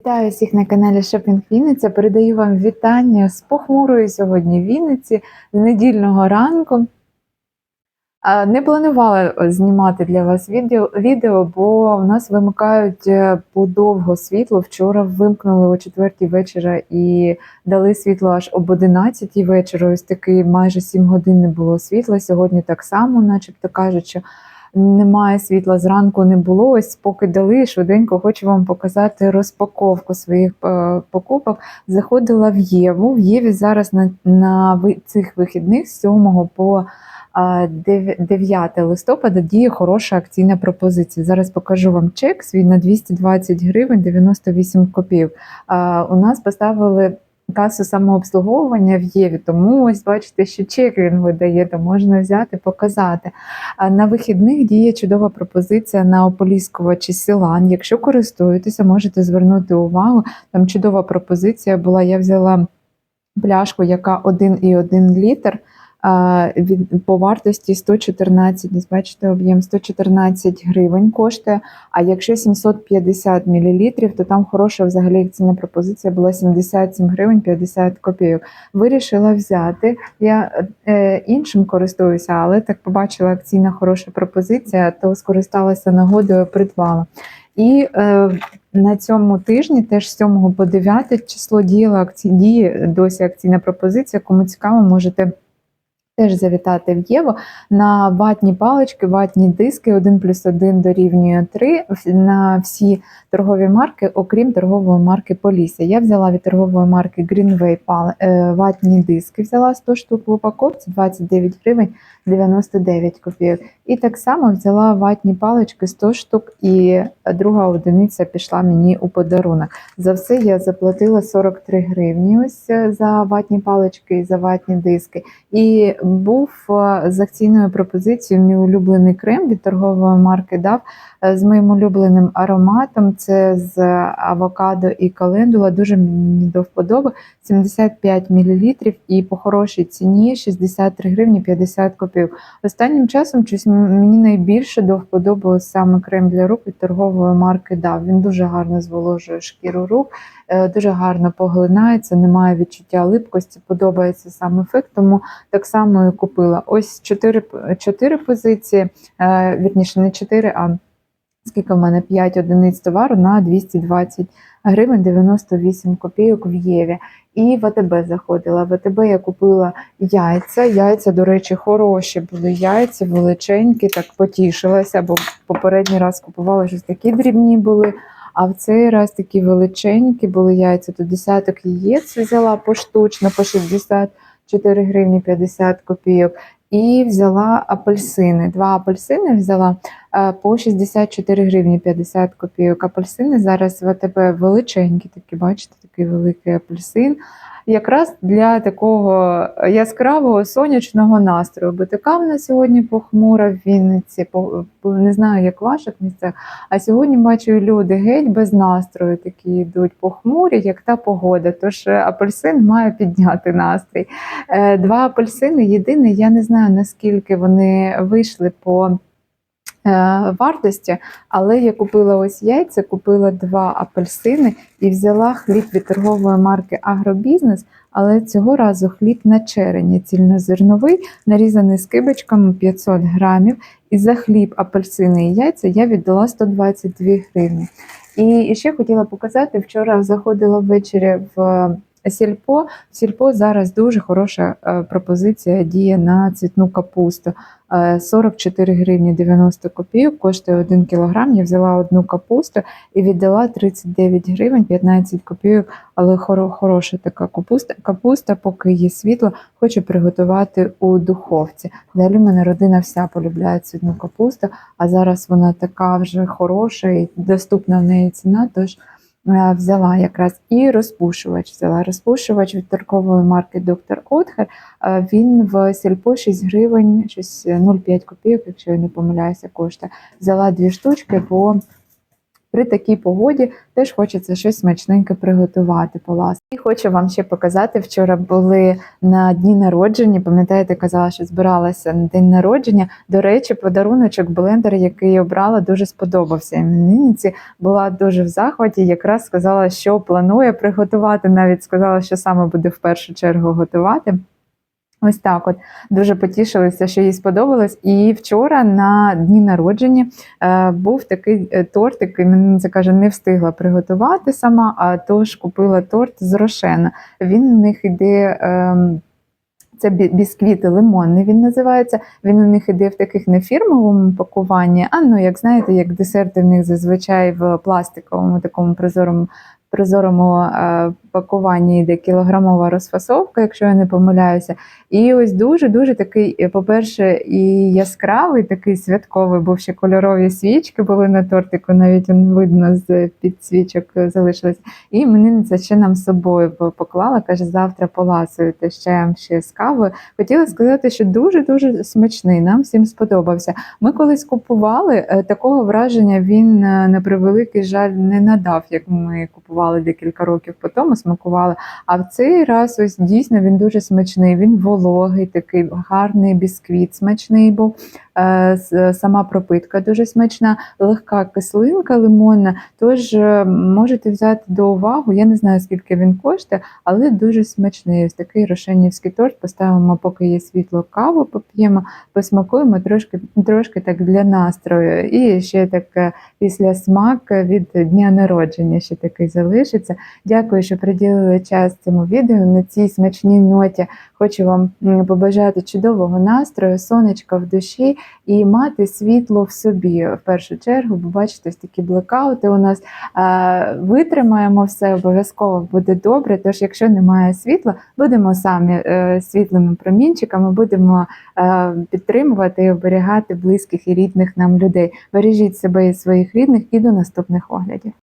Вітаю всіх на каналі Шопінг Вінниця. Передаю вам вітання з похмурої сьогодні Вінниці з недільного ранку. Не планувала знімати для вас відео, бо в нас вимикають е, подовго світло. Вчора вимкнули о 4 вечора і дали світло аж об 11 вечора. Ось такий майже 7 годин не було світла. Сьогодні так само, начебто кажуть, що немає світла зранку не було. Ось поки дали швиденько, хочу вам показати розпаковку своїх е, покупок. Заходила в Єву. В Єві зараз на, на цих вихідних з 7 по 9 листопада діє хороша акційна пропозиція. Зараз покажу вам чек свій на 220 гривень 98 копійок. А, У нас поставили касу самообслуговування в Єві, тому ось бачите, що чек він видає, то можна взяти, показати. На вихідних діє чудова пропозиція на ополіскувачі Сілан. Якщо користуєтеся, можете звернути увагу. Там чудова пропозиція була. Я взяла пляшку, яка 1,1 літр. Від по вартості 114, десь бачите, об'єм 114 гривень коштує. А якщо 750 мл, то там хороша взагалі акційна пропозиція була 77 гривень 50 копійок. Вирішила взяти. Я е, іншим користуюся, але так побачила акційна хороша пропозиція, то скористалася нагодою, придбала. І е, на цьому тижні, теж з 7 по 9 число діяла акці... діє досі акційна пропозиція. Кому цікаво, можете теж завітати в Єво на ватні палички, ватні диски 1 плюс 1 дорівнює 3 на всі торгові марки, окрім торгової марки Полісся. Я взяла від торгової марки Greenway е, ватні диски, взяла 100 штук в упаковці, 29 гривень 99 копійок. І так само взяла ватні палички 100 штук, і друга одиниця пішла мені у подарунок. За все я заплатила 43 гривні ось е, за ватні палички і за ватні диски. І був е, з акційною пропозицією мій улюблений крем від торгової марки DAV е, з моїм улюбленим ароматом. Це з авокадо і календула. Дуже мені до вподоби. 75 мл і по хорошій ціні 63 гривні 50 копійок. Останнім часом щось мені найбільше до вподоби саме крем для рук від торгової марки DAV. Він дуже гарно зволожує шкіру рук, е, дуже гарно поглинається, немає відчуття липкості, подобається сам ефект. Тому так само і купила. Ось 4, 4 позиції, е, вірніше, не 4, а скільки в мене 5 одиниць товару на 220 гривень 98 копійок в Єві. І в АТБ заходила. В АТБ я купила яйця. Яйця, до речі, хороші були яйця, величенькі, так потішилася, бо попередній раз купувала щось такі дрібні були. А в цей раз такі величенькі були яйця. То десяток яєць взяла поштучно по 64 гривні 50 копійок. І взяла апельсини. Два апельсини взяла по 64 гривні 50 копійок. Апельсини зараз в АТБ величенькі, такі, бачите, такий великий апельсин. Якраз для такого яскравого сонячного настрою. Бо така в нас сьогодні похмура в Вінниці, не знаю, як в ваших місцях. А сьогодні бачу, люди геть без настрою такі йдуть похмурі, як та погода. Тож е, апельсин має підняти настрій. Е, Два апельсини єдине, я не знаю наскільки вони вийшли по е, вартості, але я купила ось яйця, купила два апельсини і взяла хліб від торгової марки Агробізнес, але цього разу хліб на черені, цільнозерновий, нарізаний скибочками 500 грамів. І за хліб, апельсини і яйця я віддала 122 гривні. І ще хотіла показати, вчора заходила ввечері в Сільпо. Сільпо зараз дуже хороша е, пропозиція діє на цвітну капусту. Е, 44 гривні 90 копійок, коштує 1 кілограм. Я взяла одну капусту і віддала 39 гривень 15 копійок, але хоро- хороша така капуста, капуста, поки є світло, хочу приготувати у духовці. Далі мене родина вся полюбляє цвітну капусту, а зараз вона така вже хороша і доступна в неї ціна, тож е, взяла якраз і розпушувач. Взяла розпушувач від торгової марки Доктор Отхер. Е, Він в сільпо 6 гривень, щось 0,5 копійок, якщо я не помиляюся, коштує. Взяла дві штучки, бо при такій погоді теж хочеться щось смачненьке приготувати полас. І хочу вам ще показати. Вчора були на дні народження. Пам'ятаєте, казала, що збиралася на день народження. До речі, подаруночок блендер, який обрала, дуже сподобався іменинниці. Була дуже в захваті. Якраз сказала, що планує приготувати. Навіть сказала, що саме буде в першу чергу готувати. Ось так, от дуже потішилися, що їй сподобалось. І вчора на дні народження е, був такий е, тортик, іменинниця каже, не встигла приготувати сама, а тож купила торт з рошена. Він у них іде. ем, це бі- бісквіт лимонний він називається. Він у них іде в таких не фірмовому пакуванні, а ну, як знаєте, як десерти в них зазвичай в пластиковому такому прозорому, прозорому е, пакуванні йде кілограмова розфасовка, якщо я не помиляюся. І ось дуже-дуже такий, е, по-перше, і яскравий, такий святковий, був ще кольорові свічки були на тортику, навіть он видно з під свічок е, залишилось. І іменинниця ще нам з собою по- поклала, каже, завтра поласуєте чаєм ще з кавою. Хотіла сказати, що дуже-дуже смачний, нам всім сподобався. Ми колись купували, е, такого враження він, е, на превеликий жаль, не надав, як ми купували декілька років по тому, смакували. А в цей раз ось дійсно він дуже смачний, він вологий, такий гарний бісквіт, смачний був. Е, Сама пропитка дуже смачна, легка кислинка лимонна. Тож е, можете взяти до уваги. Я не знаю, скільки він коштує, але дуже смачний. Ось такий рошенівський торт. Поставимо, поки є світло, каву поп'ємо, посмакуємо трошки, трошки так для настрою. І ще так е, після смак від дня народження ще такий залишиться. Дякую, що приділили час цьому відео на цій смачній ноті. Хочу вам побажати чудового настрою, сонечка в душі і мати світло в собі в першу чергу. Бо бачите, такі блекаути у нас витримаємо все, обов'язково буде добре. Тож, якщо немає світла, будемо самі е, світлими промінчиками, будемо е, підтримувати і оберігати близьких і рідних нам людей. Бережіть себе і своїх рідних і до наступних оглядів.